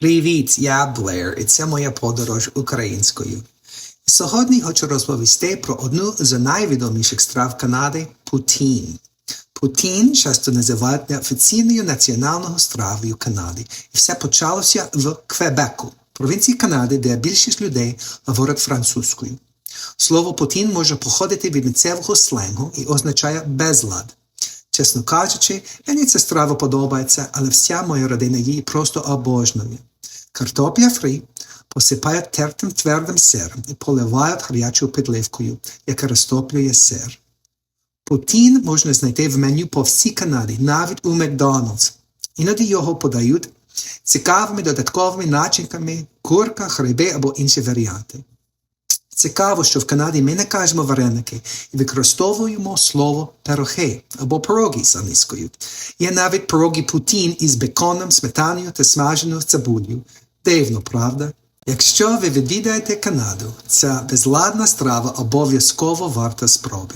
Привіт, я Блер, і це моя подорож українською. Сьогодні хочу розповісти про одну з найвідоміших страв Канади путін. Путін часто називають неофіційною національною стравою Канади. І все почалося в Квебеку, провінції Канади, де більшість людей говорять французькою. Слово путін може походити від місцевого сленгу і означає безлад. Чесно кажучи, мені ця страва подобається, але вся моя родина її просто обожнює. Картопля фрі посипають тертим твердим сиром і поливають гарячою підливкою, яка розтоплює сир. Путін можна знайти в меню по всій Канаді, навіть у Макдональдс. Іноді його подають цікавими додатковими начинками, курка, хриби або інші варіанти. Цікаво, що в Канаді ми не кажемо вареники і використовуємо слово пирохи або пироги з анискою. Є навіть пироги путін із беконом, сметаною та смаженою цибулею. Дивно, правда? Якщо ви відвідаєте Канаду, ця безладна страва обов'язково варта спроби.